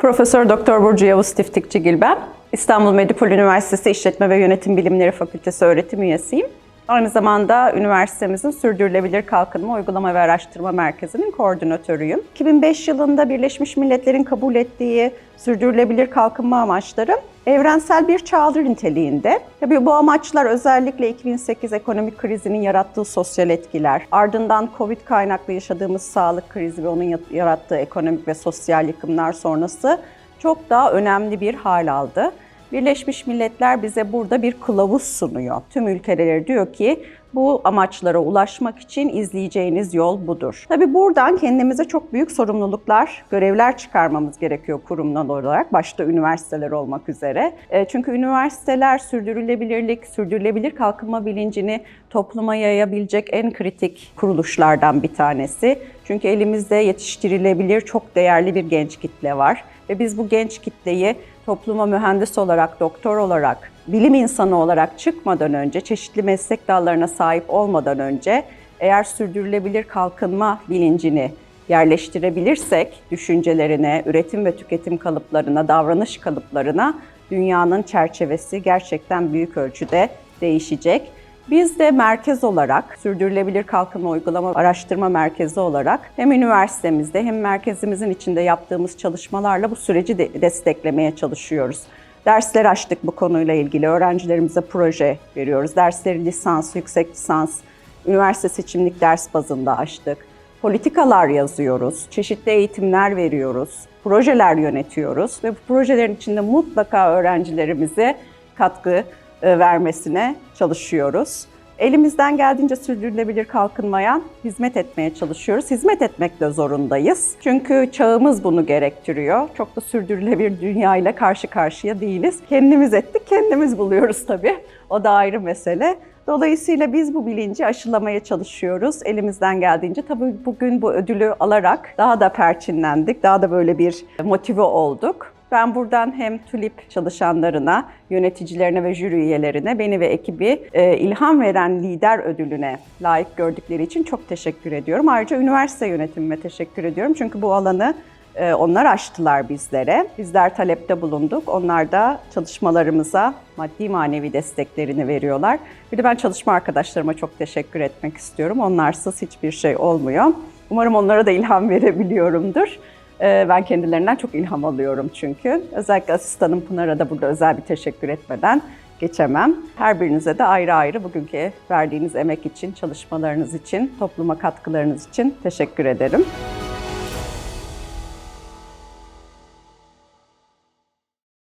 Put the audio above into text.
Profesör Doktor Burcu Yavuz Tiftikçigil ben. İstanbul Medipol Üniversitesi İşletme ve Yönetim Bilimleri Fakültesi öğretim üyesiyim. Aynı zamanda üniversitemizin Sürdürülebilir Kalkınma Uygulama ve Araştırma Merkezi'nin koordinatörüyüm. 2005 yılında Birleşmiş Milletler'in kabul ettiği sürdürülebilir kalkınma amaçları evrensel bir çağrı niteliğinde. Tabii bu amaçlar özellikle 2008 ekonomik krizinin yarattığı sosyal etkiler, ardından Covid kaynaklı yaşadığımız sağlık krizi ve onun yarattığı ekonomik ve sosyal yıkımlar sonrası çok daha önemli bir hal aldı. Birleşmiş Milletler bize burada bir kılavuz sunuyor. Tüm ülkeler diyor ki bu amaçlara ulaşmak için izleyeceğiniz yol budur. Tabii buradan kendimize çok büyük sorumluluklar, görevler çıkarmamız gerekiyor kurumlar olarak, başta üniversiteler olmak üzere. E, Çünkü üniversiteler sürdürülebilirlik, sürdürülebilir kalkınma bilincini topluma yayabilecek en kritik kuruluşlardan bir tanesi. Çünkü elimizde yetiştirilebilir çok değerli bir genç kitle var ve biz bu genç kitleyi topluma mühendis olarak, doktor olarak, bilim insanı olarak çıkmadan önce, çeşitli meslek dallarına sahip olmadan önce eğer sürdürülebilir kalkınma bilincini yerleştirebilirsek düşüncelerine, üretim ve tüketim kalıplarına, davranış kalıplarına dünyanın çerçevesi gerçekten büyük ölçüde değişecek. Biz de merkez olarak, Sürdürülebilir Kalkınma Uygulama Araştırma Merkezi olarak hem üniversitemizde hem merkezimizin içinde yaptığımız çalışmalarla bu süreci de desteklemeye çalışıyoruz. Dersler açtık bu konuyla ilgili. Öğrencilerimize proje veriyoruz. Dersleri lisans, yüksek lisans, üniversite seçimlik ders bazında açtık. Politikalar yazıyoruz, çeşitli eğitimler veriyoruz, projeler yönetiyoruz ve bu projelerin içinde mutlaka öğrencilerimize katkı vermesine çalışıyoruz. Elimizden geldiğince sürdürülebilir kalkınmaya hizmet etmeye çalışıyoruz. Hizmet etmek de zorundayız. Çünkü çağımız bunu gerektiriyor. Çok da sürdürülebilir dünya ile karşı karşıya değiliz. Kendimiz ettik, kendimiz buluyoruz tabii. O da ayrı mesele. Dolayısıyla biz bu bilinci aşılamaya çalışıyoruz. Elimizden geldiğince tabii bugün bu ödülü alarak daha da perçinlendik, daha da böyle bir motive olduk. Ben buradan hem TÜLİP çalışanlarına, yöneticilerine ve jüri üyelerine, beni ve ekibi e, ilham veren lider ödülüne layık gördükleri için çok teşekkür ediyorum. Ayrıca üniversite yönetimime teşekkür ediyorum. Çünkü bu alanı e, onlar açtılar bizlere. Bizler talepte bulunduk. Onlar da çalışmalarımıza maddi manevi desteklerini veriyorlar. Bir de ben çalışma arkadaşlarıma çok teşekkür etmek istiyorum. Onlarsız hiçbir şey olmuyor. Umarım onlara da ilham verebiliyorumdur. Ee, Ben kendilerinden çok ilham alıyorum çünkü. Özellikle asistanım Pınar'a da burada özel bir teşekkür etmeden geçemem. Her birinize de ayrı ayrı bugünkü verdiğiniz emek için, çalışmalarınız için, topluma katkılarınız için teşekkür ederim.